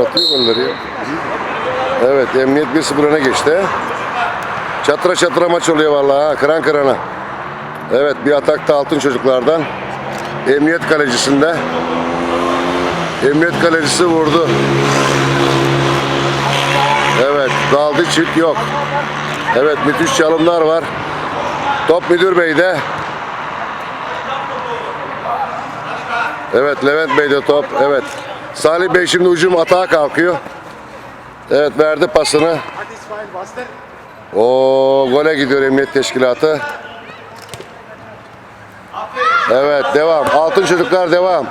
atıyor golleri. Evet Emniyet 1-0 öne geçti. Çatıra çatıra maç oluyor vallahi ha. Kıran kırana. Evet bir atakta altın çocuklardan. Emniyet kalecisinde. Emniyet kalecisi vurdu. Evet daldı çift yok. Evet müthiş çalımlar var. Top müdür beyde. Evet Levent Bey'de top. Evet. Salih Bey şimdi ucum atağa kalkıyor. Evet verdi pasını. Hadi İsmail bastır. O gole gidiyor Emniyet Teşkilatı. Evet devam. Altın çocuklar devam.